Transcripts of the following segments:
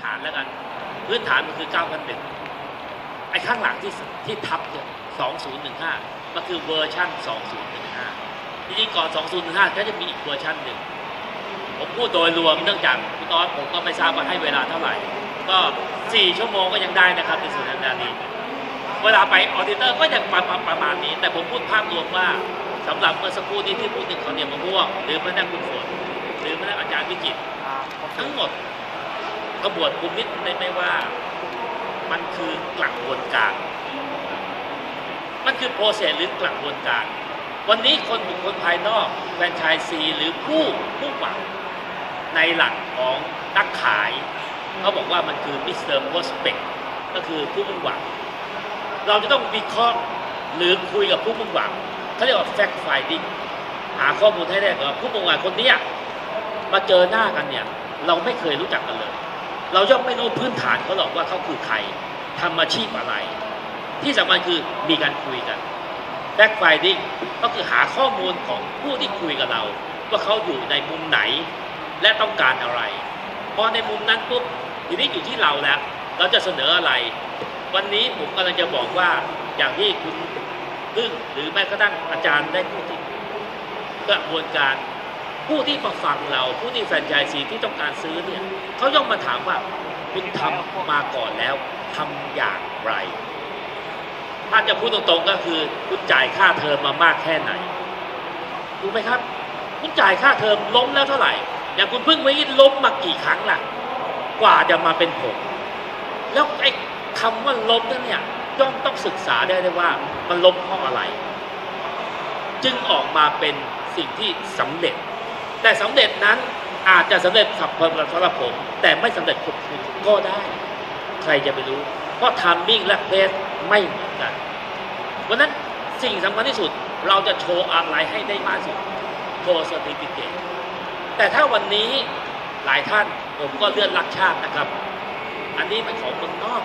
ฐานมันคือ 9,001 ไอ้ข้างหลังที่ที่ทับเนี่ย2015 มันคือเวอร์ชั่น 2015 จริงๆก่อน 2015 ก็จะมีอีกเวอร์ชันหนึ่ง ผมพูดโดยรวมเนื่องจากคุณออสผมก็ไม่ทราบว่าให้เวลาเท่าไหร่ ก็ 4 ชั่วโมงก็ยังได้นะครับในสุนันทานีเวลาไปออดิเตอร์ก็ยังประมาณประมาณนี้ แต่ผมพูดภาพรวมว่าสำหรับเมื่อสักครู่นี้ที่พูดถึงข้าวเหนียวมะม่วงหรือพระนั่งคุณฝนหรือพระนั่งอาจารย์วิจิตรทั้งหมด กระบวนภูมิได้ไหมว่า มันคือกระบวนการ มันคือโปรเซสหรือกระบวนการ วันนี้คนบุคคลภายนอกแฟรนไชส์ซีหรือผู้ผู้หวังในหลักของนักขายเขาบอกว่ามันคือมิสเตอร์โ s สเปกก็คือผู้มุ่งหวัง เราจะต้องวิเคราะห์หรือคุยกับผู้มุ่งหวังเขาเรียกว่า fact finding หาข้อมูลให้ได้ก่อนว่าผู้มุ่งหวังคนนี้มาเจอหน้ากันเนี่ย เราไม่เคยรู้จักกันเลย เราย่อมไม่รู้พื้นฐานเขาหรอกว่าเขาคือใครทำอาชีพอะไร ที่สำคัญคือมีการคุยกัน fact finding ก็คือหาข้อมูลของผู้ที่คุยกับเรา ว่าเขาอยู่ในมุมไหน และต้องการอะไรพอในมุมนั้นปุ๊บทีนี้อยู่ที่เราแล้ว เราจะเสนออะไร วันนี้ผมกำลังจะบอกว่าอย่างที่คุณพึ่งหรือแม้กระทั่งอาจารย์ได้พูดถึงกระบวนการ ผู้ที่มาฟังเราผู้ที่แฟนชส์ซีที่ต้องการซื้อเนี่ยเขาย่อมมาถามว่าคุณทำมาก่อนแล้วทำอย่างไร ถ้าจะพูดตรงๆก็คือ คุณจ่ายค่าเทอมมามากแค่ไหนถูกไหมครับ คุณจ่ายค่าเทอมล้มแล้วเท่าไหร่ อย่างคุณพึ่งไม่ล้มมากี่ครั้งล่ะ กว่าจะมาเป็นผม แล้วไอ้คำว่าล้มนั่นเนี่ยย่อมต้องศึกษาได้เลยว่ามันล้มเพราะอะไร จึงออกมาเป็นสิ่งที่สำเร็จ แต่สำเร็จนั้นอาจจะสำเร็จสับเพสำหรับผม แต่ไม่สำเร็จคุณก็ได้ ใครจะไปรู้ เพราะทามมิ่งและเพสไม่เหมือนกันเพราะนั้นสิ่งสำคัญที่สุดเราจะโชว์อะไรให้ได้มากที่สุดโชว์สติฟิเคตแต่ถ้าวันนี้หลายท่านผมก็เลื่อนรักชาตินะครับ อันนี้เป็นของเมืองนอก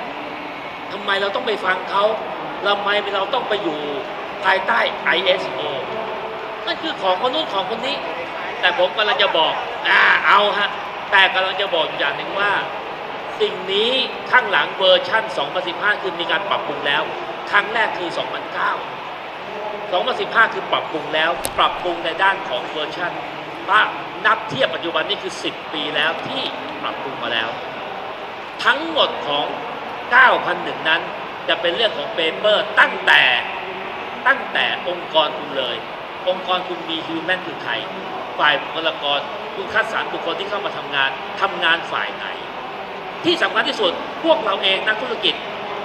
ทำไมเราต้องไปฟังเขาทำไมเราต้องไปอยู่ภายใต้ ISO นั่นคือของคนนู้นของคนนี้ แต่ผมกำลังจะบอกอ่าเอาฮะแต่กำลังจะบอกอย่างหนึ่งว่า สิ่งนี้ข้างหลังเวอร์ชั่น 2015 คือมีการปรับปรุงแล้ว ครั้งแรกคือ 2009 2015 คือปรับปรุงแล้ว ปรับปรุงในด้านของเวอร์ชันว่านับเทียบปัจจุบันนี่คือ 10 ปีแล้วที่ปรับปรุงมาแล้ว ทั้งหมดของ 9,001 นั้นจะเป็นเรื่องของเปเปอร์ตั้งแต่ตั้งแต่องค์กรคุณเลย องค์กรคุณมีฮิวแมนคือใครฝ่ายบุคลากรคุณคัดสรรบุคคลที่เข้ามาทำงานทำงานฝ่ายไหน ที่สำคัญที่สุดพวกเราเองนักธุรกิจ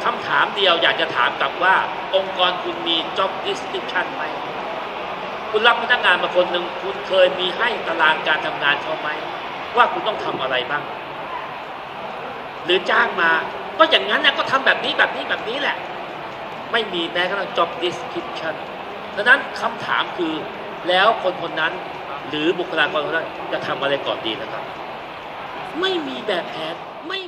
คำถามเดียวอยากจะถามกลับว่า องค์กรคุณมี job description ไหมคุณรับพนักงานมาคนหนึ่งคุณเคยมีให้ตารางการทำงานเขาไหมว่าคุณต้องทำอะไรบ้าง หรือจ้างมาก็อย่างนั้นนะก็ทำแบบนี้แบบนี้แบบนี้แหละ ไม่มีแม้กระทั่ง job description ดังนั้นคำถามคือแล้วคนคนนั้นหรือบุคลากรคนนั้นจะทำอะไรก่อนดีนะครับ ไม่มีแบบแผนไม่